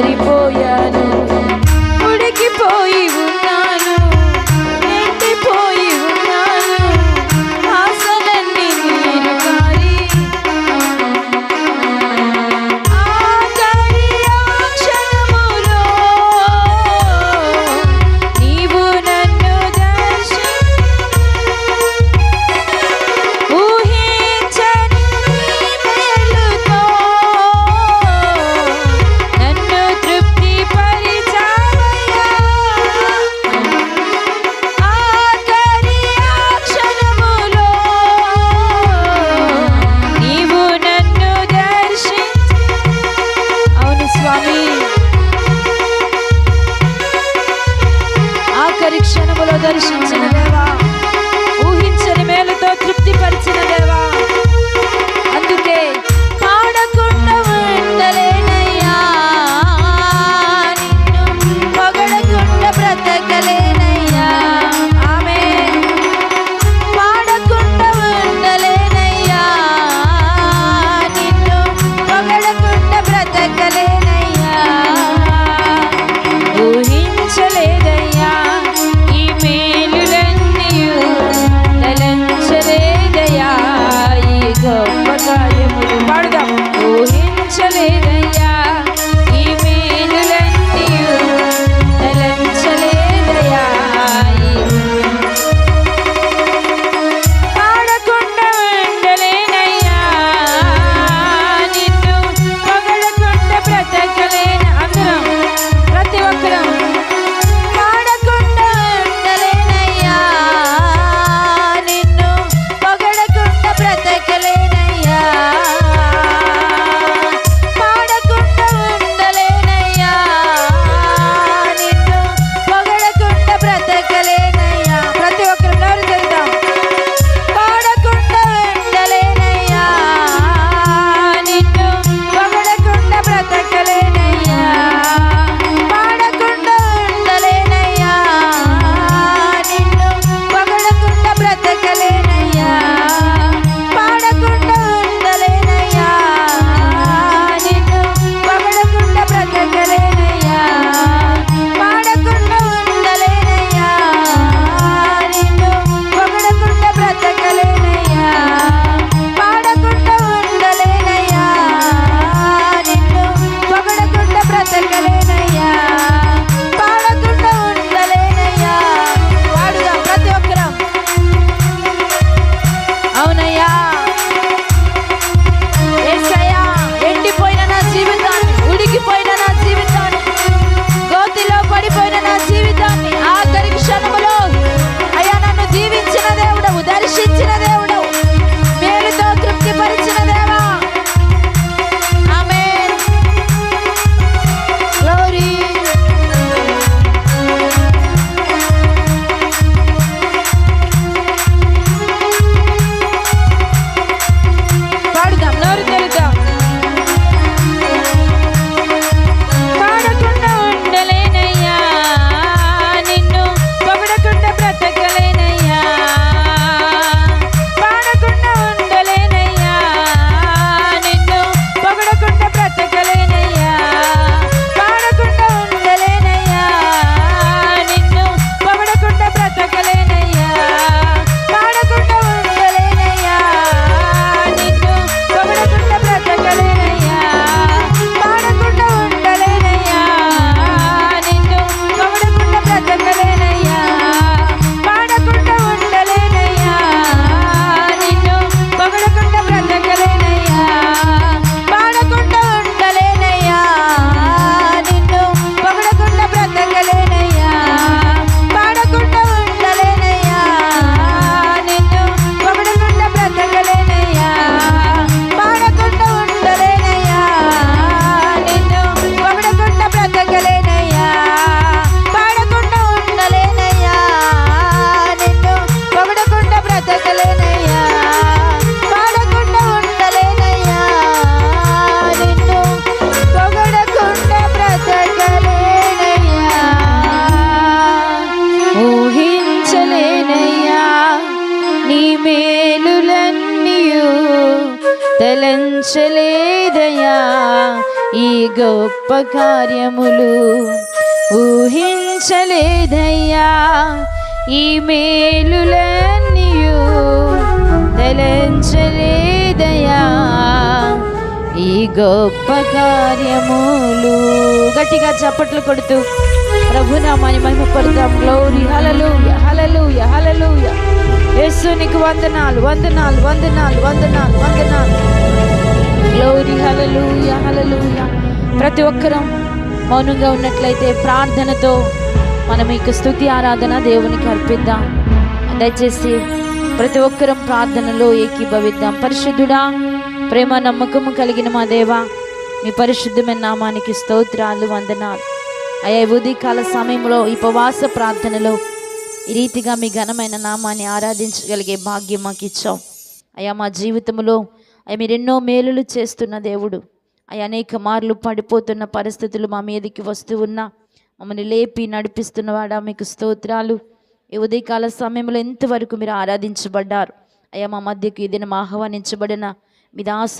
వేసారిపోయాను చలించలేదయా ఈ గొప్ప కార్యములు ఊహించలేదయ్యా. ఈ మేలులన్నీయు తలంచలేదయా ఈ గొప్ప కార్యములు గట్టిగా చప్పట్లు కొడుతూ ప్రభునామాని మహిమ పడతాం గ్లోరీ హలలు హలలు హలలు యేసు నీకు వందనాలు వందనాలు వందనాలు వందనాలు వందనాలు. గ్లోరీ హలలుయ హలలుయ ప్రతి ఒక్కరం మౌనంగా ఉన్నట్లయితే ప్రార్థనతో మనం ఇక స్థుతి ఆరాధన దేవునికి అర్పిద్దాం. దయచేసి ప్రతి ఒక్కరం ప్రార్థనలో ఏకీభవిద్దాం. పరిశుద్ధుడా ప్రేమ నమ్మకము కలిగిన మా దేవా మీ పరిశుద్ధమైన నామానికి స్తోత్రాలు వందనాలు. అయ్యా ఉదయకాల సమయంలో ఈ ఉపవాస ప్రార్థనలో ఈ రీతిగా మీ ఘనమైన నామాన్ని ఆరాధించగలిగే భాగ్యం మాకు ఇచ్చాం అయ్యా మా జీవితంలో అవి మీరెన్నో మేలులు చేస్తున్న దేవుడు. అవి అనేక మార్లు పడిపోతున్న పరిస్థితులు మా మీదకి వస్తూ ఉన్నా మమ్మల్ని లేపి నడిపిస్తున్నవాడా మీకు స్తోత్రాలు. ఈ ఉదయకాల సమయంలో ఎంతవరకు మీరు ఆరాధించబడ్డారు. అయ్యా మా మధ్యకు ఈ దినం ఆహ్వానించబడిన మీ దాసులు